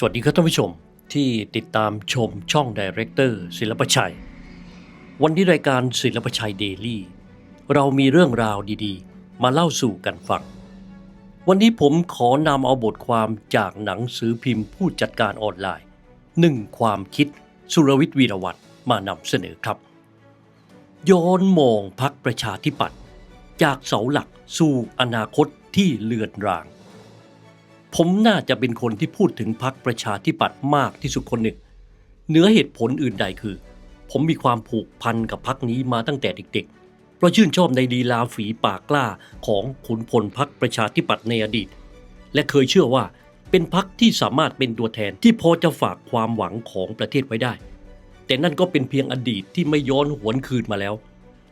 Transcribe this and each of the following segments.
สวัสดีครับท่านผู้ชมที่ติดตามชมช่องดีเรคเตอร์ศิลปชัย วันนี้รายการศิลปชัยเดลี่เรามีเรื่องราวดีๆ มาเล่าสู่กันฟัง วันนี้ผมขอนำเอาบทความจากหนังสือพิมพ์ผู้จัดการออนไลน์หนึ่งความคิดสุรวิทย์วีรวัตรมานำเสนอครับย้อนมองพักประชาธิปัตย์จากเสาหลักสู่อนาคตที่เลือนราง ผมน่าจะเป็นคนที่พูดถึงพักประชาธิปัตย์มากที่สุดคนหนึ่งเหนือเหตุผลอื่นใดคือ ผมมีความผูกพันกับพักนี้มาตั้งแต่เด็กๆ เพราะชื่นชอบในลีลาฝีปากกล้าของขุนพลพักประชาธิปัตย์ในอดีต และเคยเชื่อว่าเป็นพักที่สามารถเป็นตัวแทนที่พอจะฝากความหวังของประเทศไว้ได้ แต่นั่นก็เป็นเพียงอดีตที่ไม่ย้อนหวนคืนมาแล้ว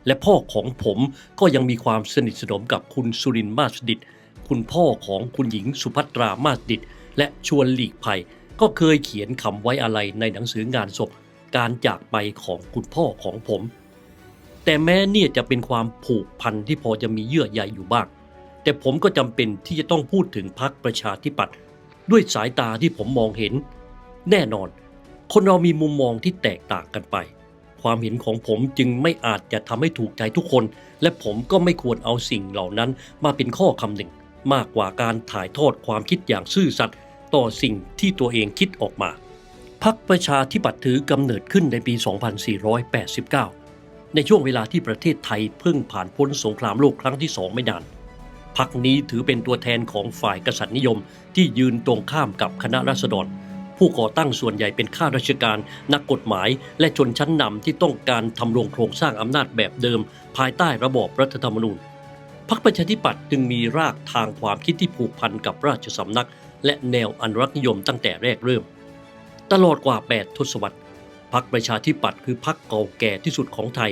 และพ่อของผมก็ยังมีความสนิทสนมกับคุณสุรินทร์มาสดิต คุณพ่อของคุณหญิงสุภัตรามาสดิต และชวนหลีกภัย ก็เคยเขียนคำไว้อะไรในหนังสืองานศพ การจากไปของคุณพ่อของผม แต่แม้เนี่ยจะเป็นความผูกพันที่พอจะมีเยื่อใยอยู่บ้าง แต่ผมก็จำเป็นที่จะต้องพูดถึงพรรคประชาธิปัตย์ด้วยสายตาที่ผมมองเห็น แน่นอน คนเรามีมุมมองที่แตกต่างกันไป ความเห็นของผมจึงไม่อาจจะทำให้ถูกใจทุกคน และผมก็ไม่ควรเอาสิ่งเหล่านั้นมาเป็นข้อคำหนึ่ง มากกว่าการถ่ายทอดความคิดอย่างซื่อสัตย์ต่อสิ่งที่ตัวเองคิดออกมาพักประชาธิปัตย์ถือกำเนิดขึ้นในปี 2489 ในช่วงเวลาที่ประเทศไทยเพิ่งผ่านพ้นสงครามโลกครั้งที่สองไม่นานพักนี้ถือเป็นตัวแทนของฝ่ายกษัตริย์นิยม ที่ยืนตรงข้ามกับคณะราษฎร ผู้ก่อตั้งส่วนใหญ่เป็นข้าราชการ นักกฎหมาย และชนชั้นนำที่ต้องการทำรงโครงสร้างอำนาจแบบเดิม ภายใต้ระบอบรัฐธรรมนูญ พรรคประชาธิปัตย์จึงมีรากทางความคิดที่ผูกพันกับราชสำนัก และแนวอนุรักษ์นิยมตั้งแต่แรกเริ่ม ตลอดกว่า 8 ทศวรรษพรรคประชาธิปัตย์คือพรรคเก่าแก่ที่สุดของไทย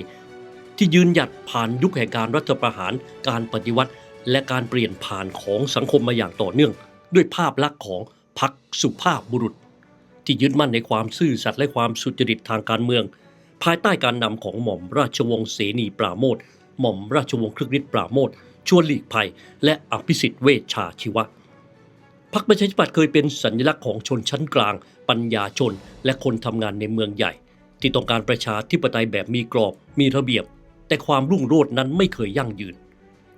ที่ยืนหยัดผ่านยุคแห่งการรัฐประหาร การปฏิวัติ และการเปลี่ยนผ่านของสังคมมาอย่างต่อเนื่อง ด้วยภาพลักษณ์ของพรรคสุภาพบุรุษ ที่ยึดมั่นในความซื่อสัตย์และความสุจริตทางการเมือง ภายใต้การนำของหม่อมราชวงศ์เสนีปราโมทหม่อมราชวงศ์ครึกฤทธิ์ปราโมท ชวนหลีกภัย และอภิสิทธิ์เวชชาชีวะพรรคประชาธิปัตย์เคยเป็นสัญลักษณ์ของชนชั้นกลาง ปัญญาชน และคนทำงานในเมืองใหญ่ ที่ต้องการประชาธิปไตยแบบมีกรอบ มีระเบียบ แต่ความรุ่งโรจน์นั้นไม่เคยยั่งยืน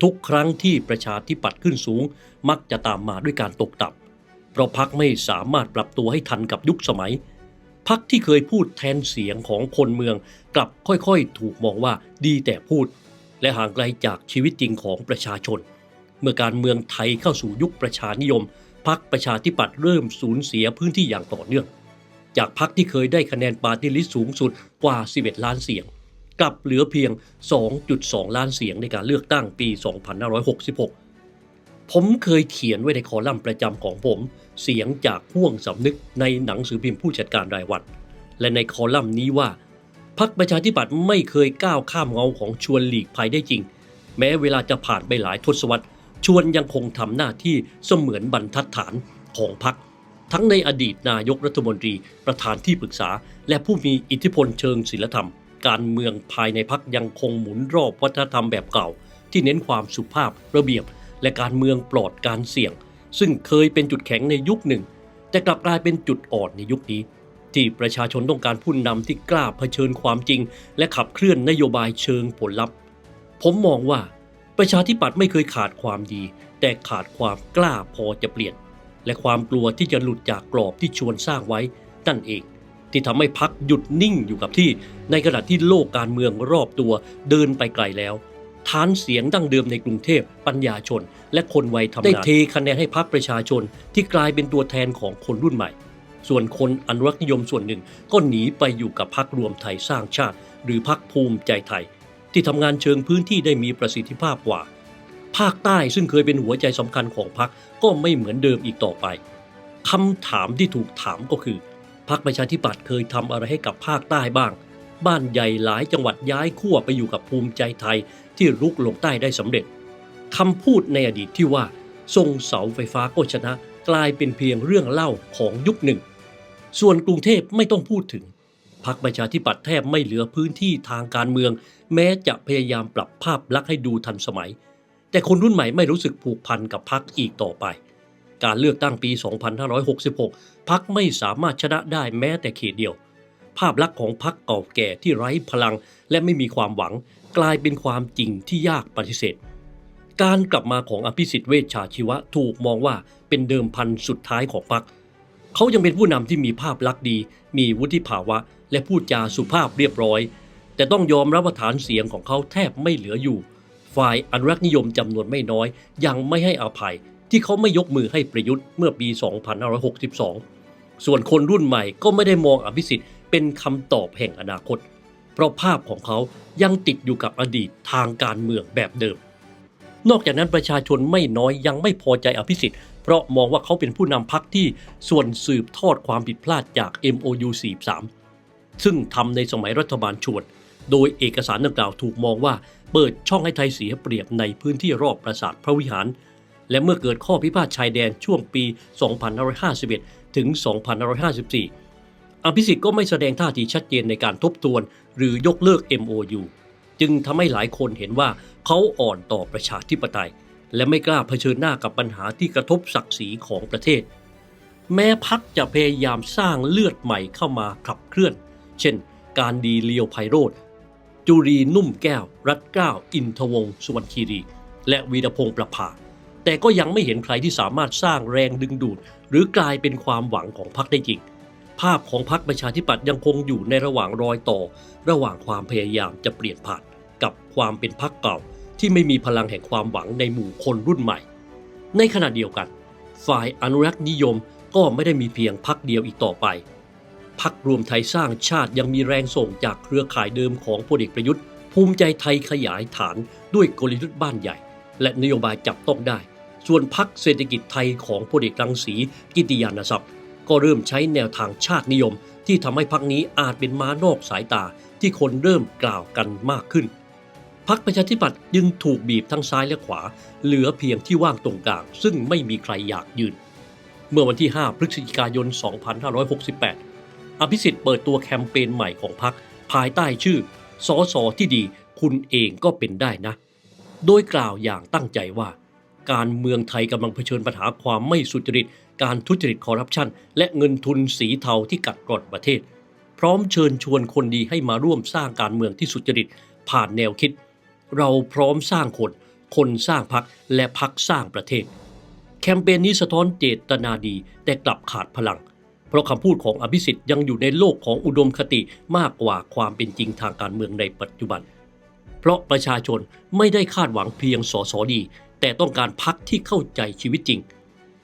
ทุกครั้งที่ประชาธิปัตย์ขึ้นสูง มักจะตามมาด้วยการตกต่ำเพราะพรรคไม่สามารถปรับตัวให้ทันกับยุคสมัยพรรคที่เคยพูดแทนเสียงของคนเมือง กลับค่อยๆ ถูกมองว่าดีแต่พูด และห่างไกลจากชีวิตจริงของประชาชน เมื่อการเมืองไทยเข้าสู่ยุคประชานิยมพรรคประชาธิปัตย์เริ่มสูญเสียพื้นที่อย่างต่อเนื่อง จากพรรคที่เคยได้คะแนนปาร์ตี้ลิสต์สูงสุดกว่า 11 ล้านเสียง กลับเหลือเพียง 2.2 ล้านเสียงในการเลือกตั้งปี 2566 ผมเคยเขียนไว้ในคอลัมน์ประจำของผม เสียงจากห่วงสำนึกในหนังสือพิมพ์ผู้จัดการรายวัน และในคอลัมน์นี้ว่า พรรคประชาธิปัตย์ไม่เคยก้าวข้ามเงาของชวนหลีกภัยได้จริง แม้เวลาจะผ่านไปหลายทศวรรษ ชวนยังคงทำหน้าที่เสมือนบรรทัดฐานของพรรคทั้งในอดีตนายกรัฐมนตรีประธานที่ปรึกษา และผู้มีอิทธิพลเชิงศิลธรรม การเมืองภายในพรรคยังคงหมุนรอบวัฒนธรรมแบบเก่า ที่เน้นความสุภาพระเบียบ และการเมืองปลอดการเสี่ยง ซึ่งเคยเป็นจุดแข็งในยุคหนึ่ง แต่กลับกลายเป็นจุดอ่อนในยุคนี้ ที่ประชาชนต้องการผู้นำที่กล้าเผชิญความจริง และขับเคลื่อนนโยบายเชิงผลลัพธ์ ผมมองว่าประชาธิปัตย์ไม่เคยขาดความดี แต่ขาดความกล้าพอจะเปลี่ยน และความกลัวที่จะหลุดจากกรอบที่ชวนสร้างไว้นั่นเอง ที่ทำให้พักหยุดนิ่งอยู่กับที่ ในขณะที่โลกการเมืองรอบตัวเดินไปไกลแล้วฐานเสียงดั้งเดิมในกรุงเทพปัญญาชน และคนวัยทำงานได้เทคะแนนให้พักประชาชนที่กลายเป็นตัวแทนของคนรุ่นใหม่ ส่วนคนอนุรักษ์นิยมส่วนหนึ่งก็หนีไปอยู่กับพักรวมไทยสร้างชาติ หรือพักภูมิใจไทย ที่ทำงานเชิงพื้นที่ได้มีประสิทธิภาพกว่า ภาคใต้ซึ่งเคยเป็นหัวใจสำคัญของพักก็ไม่เหมือนเดิมอีกต่อไปคำถามที่ถูกถามก็คือพรรคประชาธิปัตย์เคยทำอะไรให้กับภาคใต้บ้าง บ้านใหญ่หลายจังหวัดย้ายขั้วไปอยู่กับภูมิใจไทยที่รุกลงใต้ได้สำเร็จคำพูดในอดีตที่ว่าทรงเสาไฟฟ้าก็ชนะ กลายเป็นเพียงเรื่องเล่าของยุคหนึ่ง ส่วนกรุงเทพไม่ต้องพูดถึงพรรคประชาธิปัตย์แทบไม่เหลือพื้นที่ทางการเมือง แม้จะพยายามปรับภาพลักษณ์ให้ดูทันสมัย แต่คนรุ่นใหม่ไม่รู้สึกผูกพันกับพรรคอีกต่อไป การเลือกตั้งปี 2566พักไม่สามารถชนะได้แม้แต่เขตเดียว ภาพลักษณ์ของพักเก่าแก่ที่ไร้พลังและไม่มีความหวัง กลายเป็นความจริงที่ยากปฏิเสธ การกลับมาของอภิสิทธิ์เวชชาชีวะถูกมองว่าเป็นเดิมพันสุดท้ายของพรรคเขายังเป็นผู้นำที่มีภาพลักษณ์ดี มีวุฒิภาวะ และพูดจาสุภาพเรียบร้อย แต่ต้องยอมรับว่าฐานเสียงของเขาแทบไม่เหลืออยู่ ฝ่ายอนุรักษ์นิยมจำนวนไม่น้อย ยังไม่ให้อภัย ที่เขาไม่ยกมือให้ประยุทธ์เมื่อปี 2562 ส่วนคนรุ่นใหม่ก็ไม่ได้มองอภิสิทธิ์เป็นคำตอบแห่งอนาคต เพราะภาพของเขายังติดอยู่กับอดีตทางการเมืองแบบเดิม นอกจากนั้นประชาชนไม่น้อยยังไม่พอใจอภิสิทธิ์เพราะมองว่าเขาเป็นผู้นำพักที่ส่วนสืบทอดความผิดพลาดจาก MOU 43 ซึ่งทำในสมัยรัฐบาลชวน โดยเอกสารดังกล่าวถูกมองว่าเปิดช่องให้ไทยเสียเปรียบในพื้นที่รอบปราสาทพระวิหาร และเมื่อเกิดข้อพิพาทชายแดนช่วงปี 2551 ถึง 2554 อภิสิทธิ์ก็ไม่แสดงท่าทีชัดเจนในการทบทวน หรือยกเลิก MOU จึงทำให้หลายคนเห็นว่าเขาอ่อนต่อประชาธิปไตย และไม่กล้าเผชิญหน้ากับปัญหาที่กระทบศักดิ์ศรีของประเทศ แม้พักจะพยายามสร้างเลือดใหม่เข้ามาขับเคลื่อน เช่น การดีเลียวไพโรธจุรีนุ่มแก้ว รัฐเก้า อินทวงศ์สุวรรณคีรี และวีรพงษ์ประภา แต่ก็ยังไม่เห็นใครที่สามารถสร้างแรงดึงดูด หรือกลายเป็นความหวังของพรรคได้จริง ภาพของพรรคประชาธิปัตย์ยังคงอยู่ในระหว่างรอยต่อ ระหว่างความพยายามจะเปลี่ยนผ่านกับความเป็นพรรคเก่า ที่ไม่มีพลังแห่งความหวังในหมู่คนรุ่นใหม่ ในขณะเดียวกัน ฝ่ายอนุรักษ์นิยมก็ไม่ได้มีเพียงพรรคเดียวอีกต่อไปพักรวมไทยสร้างชาติยังมีแรงส่งจากเครือข่ายเดิมของพลเอกประยุทธ์ ภูมิใจไทยขยายฐานด้วยกลยุทธ์บ้านใหญ่ และนโยบายจับต้องได้ ส่วนพักเศรษฐกิจไทยของพลเอกรังสีกิติยานทรัพย์ ก็เริ่มใช้แนวทางชาตินิยม ที่ทำให้พักนี้อาจเป็นม้านอกสายตาที่คนเริ่มกล่าวกันมากขึ้นพักประชาธิปัตย์ยึงถูกบีบทั้งซ้ายและขวา เหลือเพียงที่ว่างตรงกลาง ซึ่งไม่มีใครอยากยืน เมื่อวันที่ 5 พฤศจิกายน 2568 อภิสิทธิ์เปิดตัวแคมเปญใหม่ของพรรคภายใต้ชื่อสอสอที่ดี คุณเองก็เป็นได้นะ โดยกล่าวอย่างตั้งใจว่า การเมืองไทยกำลังเผชิญปัญหาความไม่สุจริต การทุจริตคอร์รัปชัน และเงินทุนสีเทาที่กัดกร่อนประเทศ พร้อมเชิญชวนคนดีให้มาร่วมสร้างการเมืองที่สุจริต ผ่านแนวคิด เราพร้อมสร้างคน คนสร้างพักและพักสร้างประเทศ แคมเปญนี้สะท้อนเจตนาดีแต่กลับขาดพลัง เพราะคำพูดของอภิสิทธิ์ยังอยู่ในโลกของอุดมคติมากกว่าความเป็นจริงทางการเมืองในปัจจุบัน เพราะประชาชนไม่ได้คาดหวังเพียงสอสอดี แต่ต้องการพักที่เข้าใจชีวิตจริง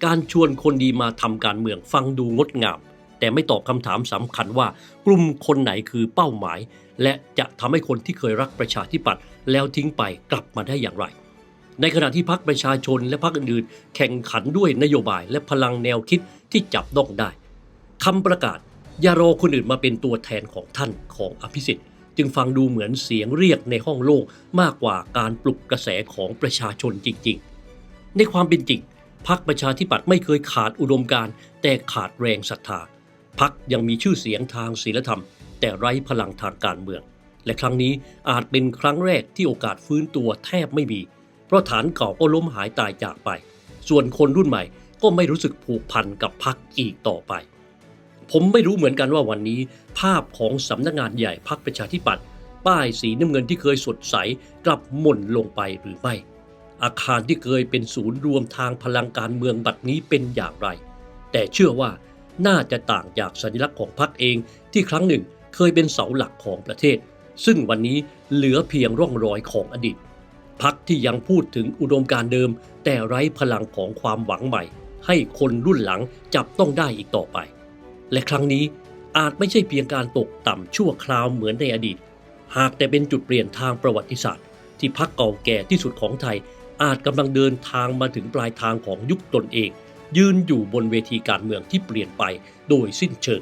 การชวนคนดีมาทำการเมืองฟังดูงดงาม แต่ไม่ตอบคำถามสำคัญว่ากลุ่มคนไหนคือเป้าหมาย และจะทำให้คนที่เคยรักประชาธิปัตย์แล้วทิ้งไปกลับมาได้อย่างไร ในขณะที่พักประชาชนและพักอื่นๆ แข่งขันด้วยนโยบายและพลังแนวคิดที่จับต้องได้คำประกาศอย่ารอคนอื่นมาเป็นตัวแทนของท่านของอภิสิทธิ์ จึงฟังดูเหมือนเสียงเรียกในห้องโล่งมากกว่าการปลุกกระแสของประชาชนจริงๆ ในความเป็นจริงพักประชาธิปัตย์ไม่เคยขาดอุดมการแต่ขาดแรงศรัทธาพักยังมีชื่อเสียงทางศีลธรรม แต่ไร้พลังทางการเมือง และครั้งนี้อาจเป็นครั้งแรกที่โอกาสฟื้นตัวแทบไม่มี เพราะฐานเก่าก็ล้มหายตายจากไป ส่วนคนรุ่นใหม่ก็ไม่รู้สึกผูกพันกับพักอีกต่อไป ผมไม่รู้เหมือนกันว่าวันนี้ ภาพของสำนักงานใหญ่พักประชาธิปัตย์ป้ายสีน้ำเงินที่เคยสดใสกลับหม่นลงไปหรือไม่ อาคารที่เคยเป็นศูนย์รวมทางพลังการเมืองบัดนี้เป็นอย่างไร แต่เชื่อว่าน่าจะต่างจากสัญลักษณ์ของพรรคเองที่ครั้งหนึ่งเคยเป็นเสาหลักของประเทศ ซึ่งวันนี้เหลือเพียงร่องรอยของอดีตพักที่ยังพูดถึงอุดมการเดิม แต่ไร้พลังของความหวังใหม่ ให้คนรุ่นหลังจับต้องได้อีกต่อไป และครั้งนี้อาจไม่ใช่เพียงการตกต่ำชั่วคราวเหมือนในอดีต หากแต่เป็นจุดเปลี่ยนทางประวัติศาสตร์ ที่พักเก่าแก่ที่สุดของไทย อาจกำลังเดินทางมาถึงปลายทางของยุคตนเอง ยืนอยู่บนเวทีการเมืองที่เปลี่ยนไปโดยสิ้นเชิง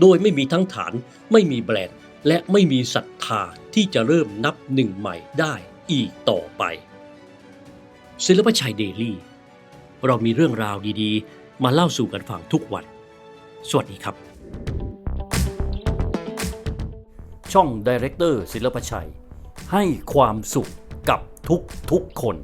โดยไม่มีทั้งฐานไม่มีแบรนด์ และไม่มีศรัทธาที่จะเริ่มนับหนึ่งใหม่ได้อีกต่อไปศิลปชัยเดลี่ เรามีเรื่องราวดีๆ มาเล่าสู่กันฟังทุกวัน สวัสดีครับ ช่องดีเรคเตอร์ศิลปชัย ให้ความสุขกับทุกทุกๆคน